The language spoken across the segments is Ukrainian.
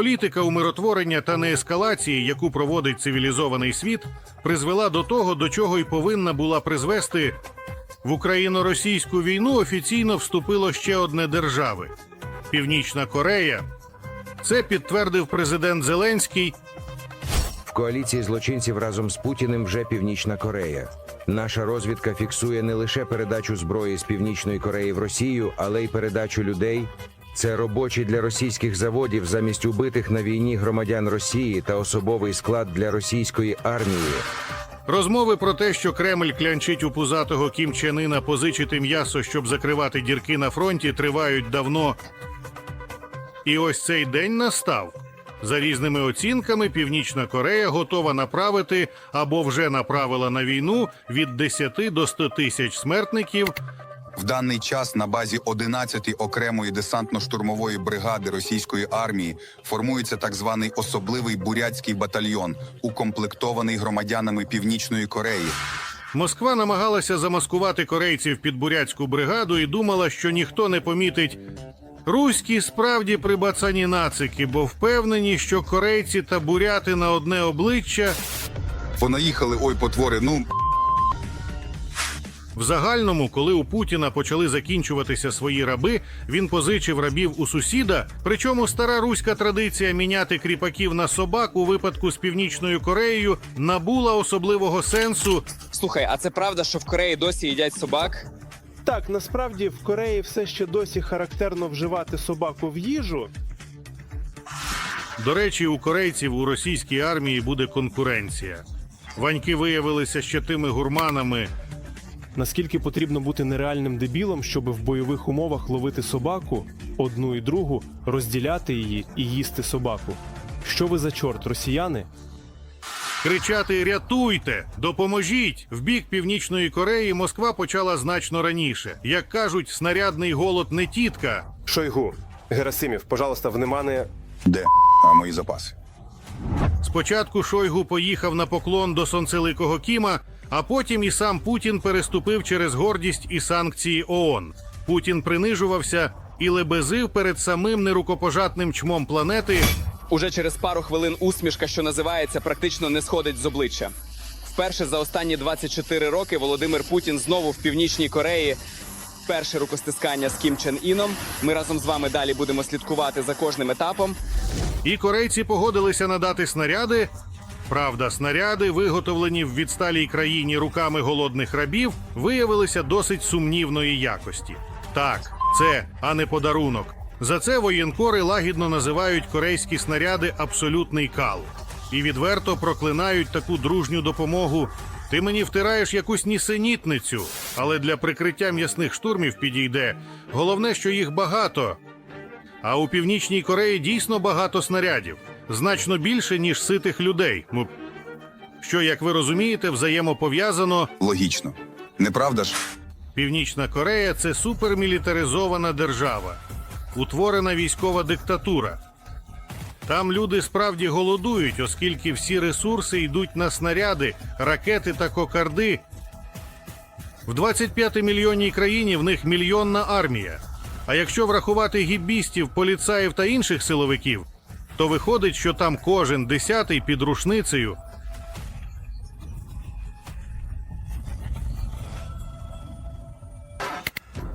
Політика умиротворення та неескалації, яку проводить цивілізований світ, призвела до того, до чого й повинна була призвести в україно-російську війну. Офіційно вступило ще одне держави Північна Корея. Це підтвердив президент Зеленський В коаліції злочинців разом з Путіним вже Північна Корея. Наша розвідка фіксує не лише передачу зброї з Північної Кореї в Росію, але й передачу людей. Це робочі для російських заводів замість убитих на війні громадян Росії та особовий склад для російської армії. Розмови про те, що Кремль клянчить у пузатого Кім Чен Іна позичити м'ясо, щоб закривати дірки на фронті, тривають давно. І ось цей день настав. За різними оцінками, Північна Корея готова направити або вже направила на війну від 10 до 100 тисяч смертників. В даний час на базі 11-ї окремої десантно-штурмової бригади російської армії формується так званий особливий бурятський батальйон, укомплектований громадянами Північної Кореї. Москва намагалася замаскувати корейців під бурятську бригаду і думала, що ніхто не помітить. Руські справді прибацані нацики, бо впевнені, що корейці та буряти на одне обличчя Понаїхали ой потвори. Ну В загальному, коли у Путіна почали закінчуватися свої раби, він позичив рабів у сусіда. Причому стара руська традиція міняти кріпаків на собак у випадку з північною Кореєю набула особливого сенсу. Слухай, а це правда, що в Кореї досі їдять собак? Так, насправді в Кореї все ще досі характерно вживати собаку в їжу. До речі, у корейців у російській армії буде конкуренція. Ваньки виявилися ще тими гурманами. Наскільки потрібно бути нереальним дебілом, щоб в бойових умовах ловити собаку, одну і другу, розділяти її і їсти собаку? Що ви за чорт, росіяни? Кричати Рятуйте! Допоможіть! В бік Північної Кореї Москва почала значно раніше. Як кажуть, снарядний голод не тітка. Шойгу, Герасимів, пожалуйста, внимание. де а мої запаси? Спочатку Шойгу поїхав на поклон до сонцеликого Кіма, а потім і сам Путін переступив через гордість і санкції ООН. Путін принижувався і лебезив перед самим нерукопожатним чмом планети. Уже через пару хвилин усмішка, що називається, практично не сходить з обличчя. Вперше за останні 24 роки Володимир Путін знову в північній Кореї. Перше рукостискання з Кім Чен Іном. Ми разом з вами далі будемо слідкувати за кожним етапом. І корейці погодилися надати снаряди. Правда, снаряди, виготовлені в відсталій країні руками голодних рабів, виявилися досить сумнівної якості. Так, це, а не подарунок. За це воєнкори лагідно називають корейські снаряди абсолютний кал і відверто проклинають таку дружню допомогу. Ти мені втираєш якусь нісенітницю, але для прикриття м'ясних штурмів підійде. Головне, що їх багато, а у північній Кореї дійсно багато снарядів, значно більше, ніж ситих людей. Що, як ви розумієте, взаємопов'язано. Логічно, неправда ж? Північна Корея це супермілітаризована держава, утворена військова диктатура. Там люди справді голодують, оскільки всі ресурси йдуть на снаряди, ракети та кокарди. В 25-мільйонній країні в них мільйонна армія. А якщо врахувати гібістів, поліцаїв та інших силовиків, то виходить, що там кожен десятий під рушницею.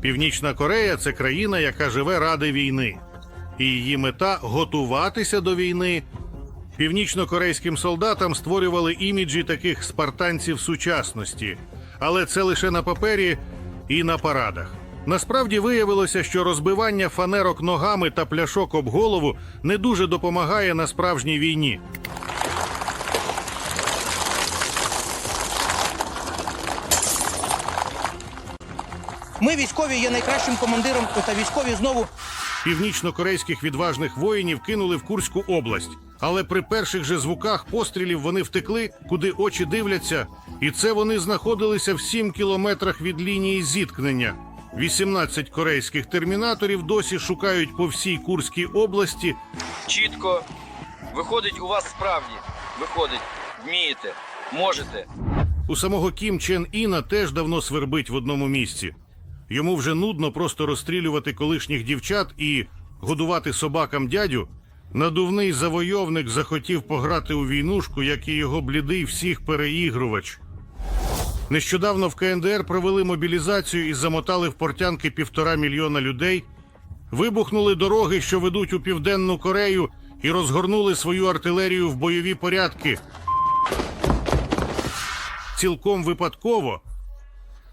Північна Корея це країна, яка живе ради війни, і її мета готуватися до війни. Північно-корейським солдатам створювали іміджі таких спартанців сучасності, але це лише на папері і на парадах. Насправді виявилося, що розбивання фанерок ногами та пляшок об голову не дуже допомагає на справжній війні. Ми військові є найкращим командиром та військові знову Північно-корейських відважних воїнів кинули в Курську область, але при перших же звуках пострілів вони втекли, куди очі дивляться, і це вони знаходилися в 7 кілометрах від лінії зіткнення. 18 корейських термінаторів досі шукають по всій Курській області. чітко. Виходить, у вас справді. Виходить, вмієте, можете. У самого Кім Чен Іна теж давно свербить в одному місці. Йому вже нудно просто розстрілювати колишніх дівчат і годувати собакам дядю. Надувний завойовник захотів пограти у війнушку, як і його блідий всіх переігрувач. Нещодавно в КНДР провели мобілізацію і замотали в портянки півтора мільйона людей, вибухнули дороги, що ведуть у Південну Корею, і розгорнули свою артилерію в бойові порядки. Цілком випадково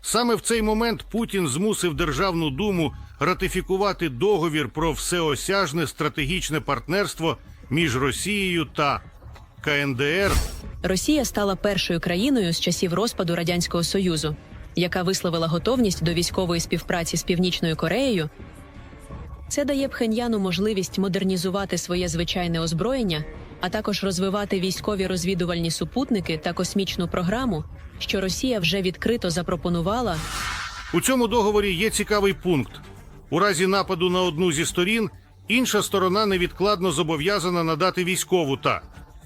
Саме в цей момент Путін змусив Державну думу ратифікувати договір про всеосяжне стратегічне партнерство між Росією та КНДР. Росія стала першою країною з часів розпаду радянського союзу, яка висловила готовність до військової співпраці з Північною Кореєю. Це дає Пхеньяну можливість модернізувати своє звичайне озброєння, а також розвивати військові розвідувальні супутники та космічну програму, що Росія вже відкрито запропонувала У цьому договорі є цікавий пункт. У разі нападу на одну зі сторін інша сторона невідкладно зобов'язана надати військову та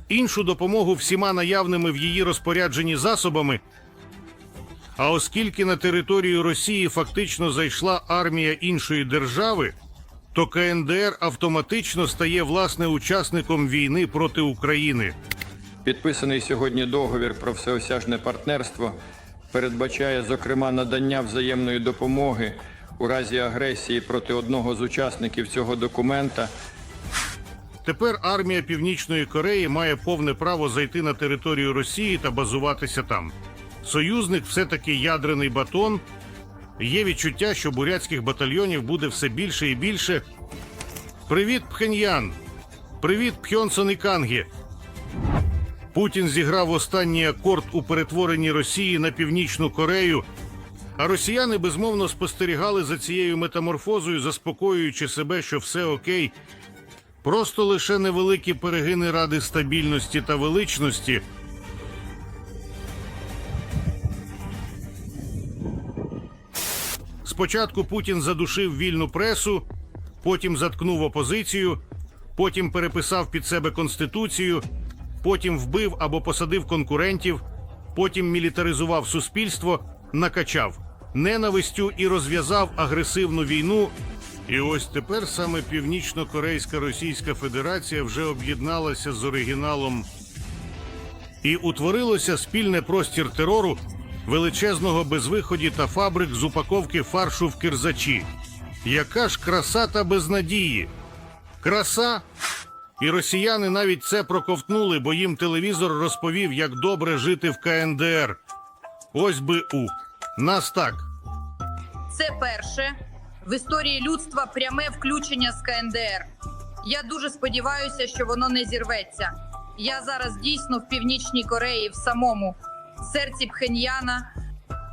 іншу допомогу всіма наявними в її розпорядженні засобами. А оскільки на територію Росії фактично зайшла армія іншої держави, то КНДР автоматично стає власне учасником війни проти України. Підписаний сьогодні договір про всеосяжне партнерство передбачає, зокрема, надання взаємної допомоги у разі агресії проти одного з учасників цього документа Тепер армія Північної Кореї має повне право зайти на територію Росії та базуватися там. Союзник все-таки ядрений батон. Є відчуття, що бурятських батальйонів буде все більше і більше. Привіт, Пхеньян! Привіт, Пхьонсон і Кангі! Путін зіграв останній акорд у перетворенні Росії на Північну Корею, а росіяни безмовно спостерігали за цією метаморфозою, заспокоюючи себе, що все окей, Просто лише невеликі перегини ради стабільності та величності. Спочатку Путін задушив вільну пресу, потім заткнув опозицію, потім переписав під себе конституцію, потім вбив або посадив конкурентів, потім мілітаризував суспільство, накачав ненавистю і розв'язав агресивну війну. І ось тепер саме Північно-Корейська Російська Федерація вже об'єдналася з оригіналом і утворилося спільне простір терору, величезного безвиході та фабрик з упаковки фаршу в кирзачі. Яка ж краса та безнадії? Краса? І росіяни навіть це проковтнули, бо їм телевізор розповів, як добре жити в КНДР. Ось би у. Нас так. Це перше в історії людства пряме включення з КНДР. Я дуже сподіваюся, що воно не зірветься. Я зараз дійсно в північній Кореї, в самому серці Пхеньяна.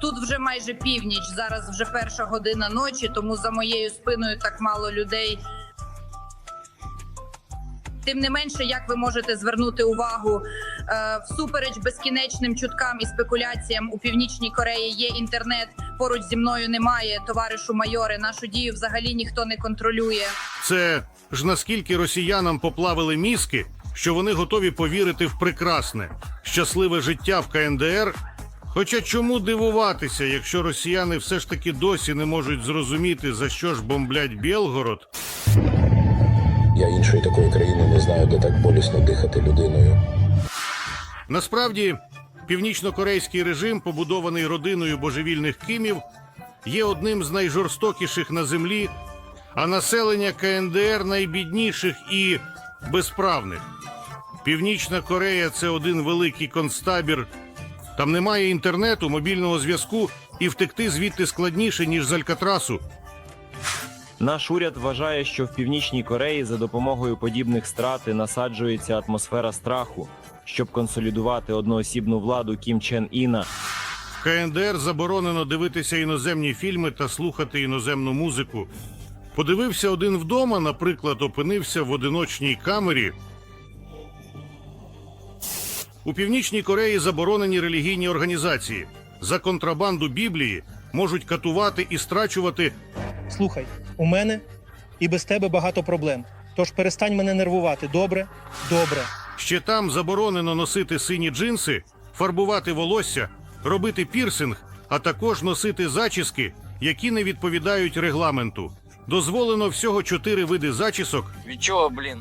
Тут вже майже північ. Зараз вже перша година ночі, тому за моєю спиною так мало людей. Тим не менше, як ви можете звернути увагу, е, всупереч безкінечним чуткам і спекуляціям у північній Кореї є інтернет. Поруч зі мною немає товаришу майоре. Нашу дію взагалі ніхто не контролює. Це ж наскільки росіянам поплавили мізки, що вони готові повірити в прекрасне, щасливе життя в КНДР. Хоча чому дивуватися, якщо росіяни все ж таки досі не можуть зрозуміти, за що ж бомблять Білгород, Я іншої такої країни не знаю, де так болісно дихати людиною. Насправді, північно-корейський режим, побудований родиною божевільних кимів, є одним з найжорстокіших на землі, а населення КНДР найбідніших і безправних. Північна Корея це один великий концтабір. Там немає інтернету, мобільного зв'язку, і втекти звідти складніше, ніж з Алькатрасу. Наш уряд вважає, що в північній Кореї за допомогою подібних страт насаджується атмосфера страху, щоб консолідувати одноосібну владу Кім Чен Іна. В КНДР заборонено дивитися іноземні фільми та слухати іноземну музику. Подивився один вдома, наприклад, опинився в одиночній камері. У Північній Кореї заборонені релігійні організації. За контрабанду Біблії можуть катувати і страчувати. Слухай, у мене і без тебе багато проблем. Тож перестань мене нервувати. Добре? Добре. Ще там заборонено носити сині джинси, фарбувати волосся, робити пірсинг, а також носити зачіски, які не відповідають регламенту. Дозволено всього чотири види зачісок, Від чого, блін?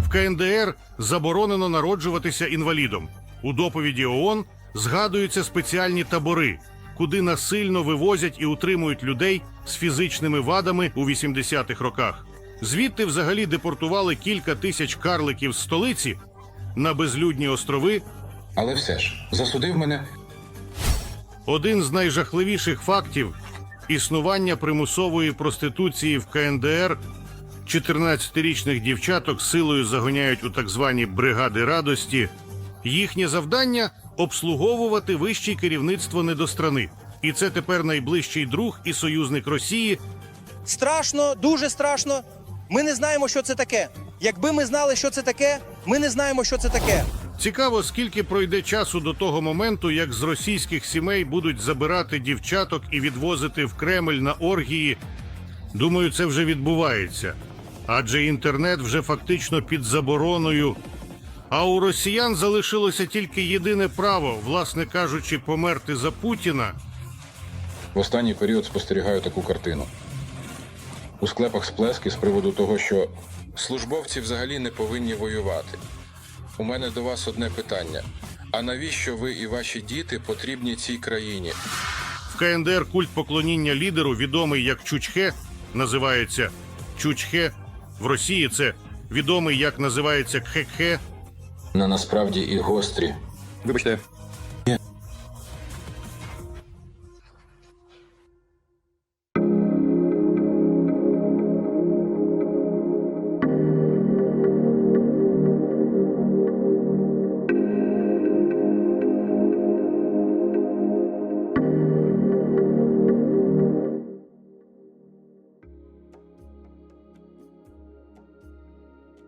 В КНДР заборонено народжуватися інвалідом. У доповіді ООН згадуються спеціальні табори, куди насильно вивозять і утримують людей з фізичними вадами у 80-х роках. Звідти взагалі депортували кілька тисяч карликів з столиці на безлюдні острови Але все ж, засудив мене Один з найжахливіших фактів існування примусової проституції в КНДР 14-річних дівчаток силою загоняють у так звані бригади радості. Їхнє завдання обслуговувати вище керівництво недострани. І це тепер найближчий друг і союзник Росії. Страшно, дуже страшно. Ми не знаємо, що це таке. Якби ми знали, що це таке, ми не знаємо, що це таке. Цікаво, скільки пройде часу до того моменту, як з російських сімей будуть забирати дівчаток і відвозити в Кремль на оргії. Думаю, це вже відбувається. Адже інтернет вже фактично під забороною. А у росіян залишилося тільки єдине право, власне кажучи, померти за Путіна. В останній період спостерігаю таку картину. У склепах сплески з приводу того, що службовці взагалі не повинні воювати. У мене до вас одне питання: а навіщо ви і ваші діти потрібні цій країні? В КНДР культ поклоніння лідеру, відомий як Чучхе, називається Чучхе. В Росії це відомий як називається Кхекхе. На насправді і гострі. Вибачте,